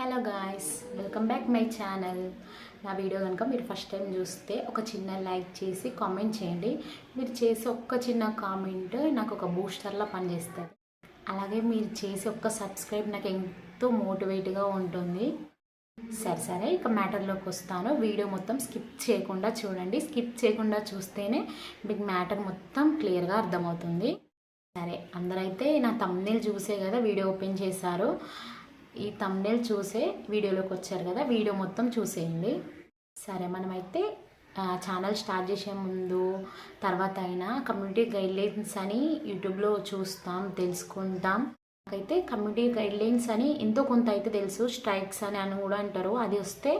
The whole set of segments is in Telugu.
Hello guys welcome back my channel. నా వీడియో కనుక మీరు ఫస్ట్ టైం చూస్తే ఒక చిన్న లైక్ చేసి కామెంట్ చేయండి. మీరు చేసే ఒక్క చిన్న కామెంట్ నాకు ఒక బూస్టర్లా పనిచేస్తుంది. అలాగే మీరు చేసే ఒక్క సబ్స్క్రైబ్ నాకు ఎంతో మోటివేట్గా ఉంటుంది. సరే సరే ఇక మ్యాటర్లోకి వస్తాను. వీడియో మొత్తం స్కిప్ చేయకుండా చూడండి. స్కిప్ చేయకుండా చూస్తేనే మీకు మ్యాటర్ మొత్తం క్లియర్గా అర్థమవుతుంది. సరే అందరైతే నా తమ్నేల్ చూసే కదా వీడియో ఓపెన్ చేశారు. ఈ తమ్నేల్ చూసే వీడియోలోకి వచ్చారు కదా వీడియో మొత్తం చూసేయండి. సరే మనమైతే ఛానల్ స్టార్ట్ చేసే ముందు తర్వాత అయినా కమ్యూనిటీ గైడ్లైన్స్ అని యూట్యూబ్లో చూస్తాం తెలుసుకుంటాం. నాకైతే కమ్యూనిటీ గైడ్లైన్స్ అని ఎంతో కొంత అయితే తెలుసు స్ట్రైక్స్ అని అని కూడా అంటారు. అది వస్తే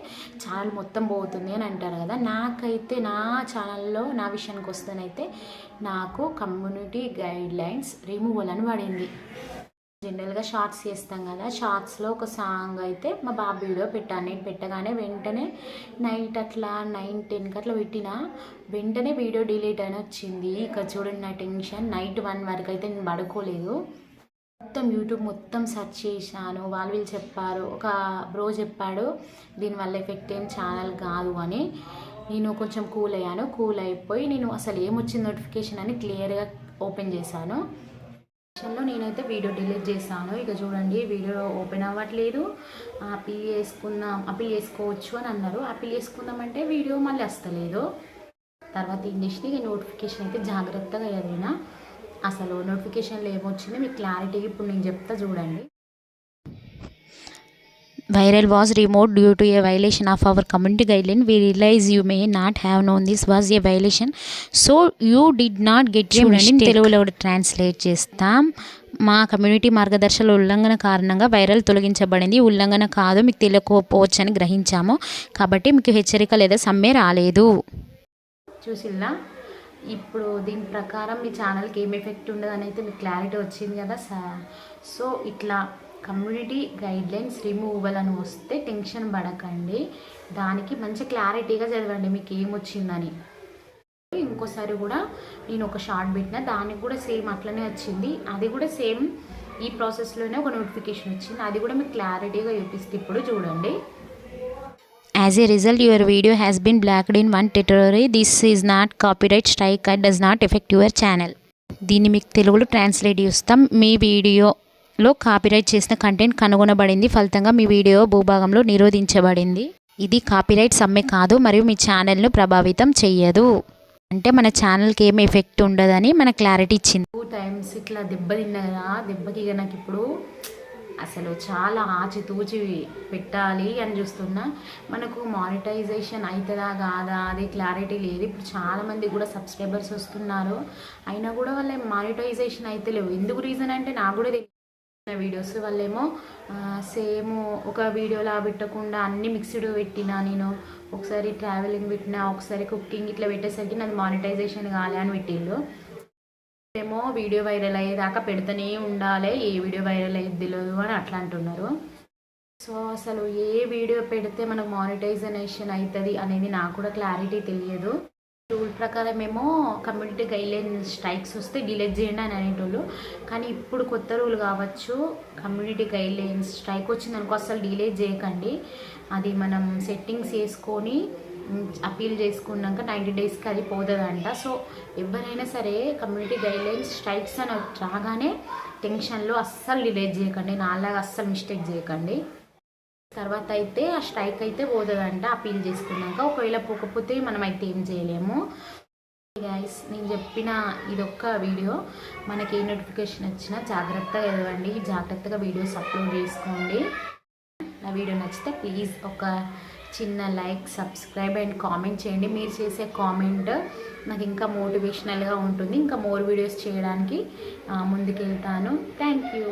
ఛానల్ మొత్తం పోతుంది అని అంటారు కదా. నాకైతే నా ఛానల్లో నా విషయానికి వస్తేనైతే నాకు కమ్యూనిటీ గైడ్లైన్స్ రిమూవల్ అని పడింది. జనరల్గా షార్ట్స్ చేస్తాం కదా షార్ట్స్లో ఒక సాంగ్ అయితే మా బాబు వీడియో పెట్టాను. నేను పెట్టగానే వెంటనే నైట్ అట్లా నైన్ టెన్కి అట్లా పెట్టిన. వెంటనే వీడియో డిలీట్ అని వచ్చింది. ఇక చూడండి నా టెన్షన్. నైట్ వన్ వరకు అయితే నేను పడుకోలేదు. మొత్తం యూట్యూబ్ మొత్తం సెర్చ్ చేశాను. వాళ్ళు వీళ్ళు చెప్పారు. ఒక బ్రో చెప్పాడు దీనివల్ల ఎఫెక్ట్ ఏం ఛానల్ కాదు అని. నేను కొంచెం కూల్ అయ్యాను. కూల్ అయిపోయి నేను అసలు ఏమొచ్చింది నోటిఫికేషన్ అని క్లియర్గా ఓపెన్ చేశాను. లో నేనైతే వీడియో డిలీట్ చేశాను. ఇక చూడండి వీడియో ఓపెన్ అవ్వట్లేదు. అప్పీల్ చేసుకుందాం అప్పీల్ చేసుకోవచ్చు అని అన్నారు. అప్పీల్ చేసుకుందాం అంటే వీడియో మళ్ళీ వస్తలేదు. తర్వాత ఏం చేసిన ఇక నోటిఫికేషన్ అయితే జాగ్రత్తగా చదివిన అసలు నోటిఫికేషన్లో ఏమొచ్చిందో మీకు క్లారిటీ ఇప్పుడు నేను చెప్తా చూడండి. Viral was removed due to a violation of our community guideline. We realize you may not have known this was a violation. So you did not get your చూడండి. తెలుగులో కూడా ట్రాన్స్లేట్ చేస్తాం మా కమ్యూనిటీ మార్గదర్శకాల ఉల్లంఘన కారణంగా వైరల్ తొలగించబడింది ఉల్లంఘన కాదు మీకు తెలియకపోవచ్చని గ్రహించాము కాబట్టి మీకు హెచ్చరిక లేదా సమ్మె రాలేదు చూసిల్లా ఇప్పుడు దీని ప్రకారం మీ ఛానల్కి ఏం ఎఫెక్ట్ ఉండదు అని అయితే మీకు క్లారిటీ వచ్చింది కదా సా- సో ఇట్లా కమ్యూనిటీ గైడ్లైన్స్ రిమూవల్ అని వస్తే టెన్షన్ పడకండి. దానికి మంచి క్లారిటీగా చదవండి మీకు ఏమొచ్చిందని ఇంకోసారి కూడా నేను ఒక షార్ట్ పెట్టిన దానికి కూడా సేమ్ అట్లనే వచ్చింది. అది కూడా సేమ్ ఈ ప్రాసెస్లోనే ఒక నోటిఫికేషన్ వచ్చింది. అది కూడా మీకు క్లారిటీగా చూపిస్తే ఇప్పుడు చూడండి. As a result, your video has been blacked in one territory. This is not copyright strike and does not affect your channel. దీన్ని మీకు తెలుగులో ట్రాన్స్లేట్ చేస్తాం. మీ వీడియో లో కాపీరైట్ చేసిన కంటెంట్ కనుగొనబడింది. ఫలితంగా మీ వీడియో భూభాగంలో నిరోధించబడింది. ఇది కాపీరైట్ సమ్మె కాదు మరియు మీ ఛానల్ను ప్రభావితం చెయ్యదు. అంటే మన ఛానల్కి ఏం ఎఫెక్ట్ ఉండదని మన క్లారిటీ ఇచ్చింది. టూ టైమ్స్ ఇట్లా దెబ్బ తిన్నా కదా దెబ్బకి ఇక నాకు ఇప్పుడు అసలు చాలా ఆచితూచి పెట్టాలి అని చూస్తున్నా. మనకు మానిటైజేషన్ అవుతుందా కాదా అది క్లారిటీ లేదు. ఇప్పుడు చాలామంది కూడా సబ్స్క్రైబర్స్ వస్తున్నారు. అయినా కూడా వాళ్ళ మానిటైజేషన్ అయితే లేవు. ఎందుకు రీజన్ అంటే నాకు కూడా వీడియోస్ వాళ్ళేమో సేమ్ ఒక వీడియోలా పెట్టకుండా అన్ని మిక్స్డ్ పెట్టినా నేను. ఒకసారి ట్రావెలింగ్ పెట్టినా ఒకసారి కుకింగ్ ఇట్లా పెట్టేసరికి నాది మానిటైజేషన్ కాలే అని పెట్టిండు. ఏమో వీడియో వైరల్ అయ్యేదాకా పెడితేనే ఉండాలి ఏ వీడియో వైరల్ అయ్యేది తెలియదు అని అట్లా అంటున్నారు. సో అసలు ఏ వీడియో పెడితే మనకు మానిటైజేషన్ అవుతుంది అనేది నాకు కూడా క్లారిటీ తెలియదు. రూల్ ప్రకారం ఏమో కమ్యూనిటీ గైడ్లైన్ స్ట్రైక్స్ వస్తే డిలేట్ చేయండి అని అనేటోళ్ళు. కానీ ఇప్పుడు కొత్త రూల్ కావచ్చు కమ్యూనిటీ గైడ్లైన్స్ స్ట్రైక్ వచ్చిందనుకో అసలు డిలే చేయకండి. అది మనం సెట్టింగ్స్ వేసుకొని అప్పీల్ చేసుకున్నాక నైంటీ డేస్కి అది పోతుందంట. సో ఎవరైనా సరే కమ్యూనిటీ గైడ్లైన్స్ స్ట్రైక్స్ అని రాగానే టెన్షన్లో అస్సలు డిలేట్ చేయకండి. నాలాగా అస్సలు మిస్టేక్ చేయకండి. తర్వాత అయితే ఆ స్ట్రైక్ అయితే పోతుందంట అప్పీల్ చేసుకున్నాక. ఒకవేళ పోకపోతే మనం అయితే ఏం చేయలేము. గైస్ నేను చెప్పిన ఇదొక్క వీడియో. మనకి ఏ నోటిఫికేషన్ వచ్చినా జాగ్రత్తగా చదవండి జాగ్రత్తగా వీడియోస్ అప్లోడ్ చేసుకోండి. నా వీడియో నచ్చితే ప్లీజ్ ఒక చిన్న లైక్ సబ్స్క్రైబ్ అండ్ కామెంట్ చేయండి. మీరు చేసే కామెంట్ నాకు ఇంకా మోటివేషనల్గా ఉంటుంది. ఇంకా మోర్ వీడియోస్ చేయడానికి ముందుకెళ్తాను. Thank you.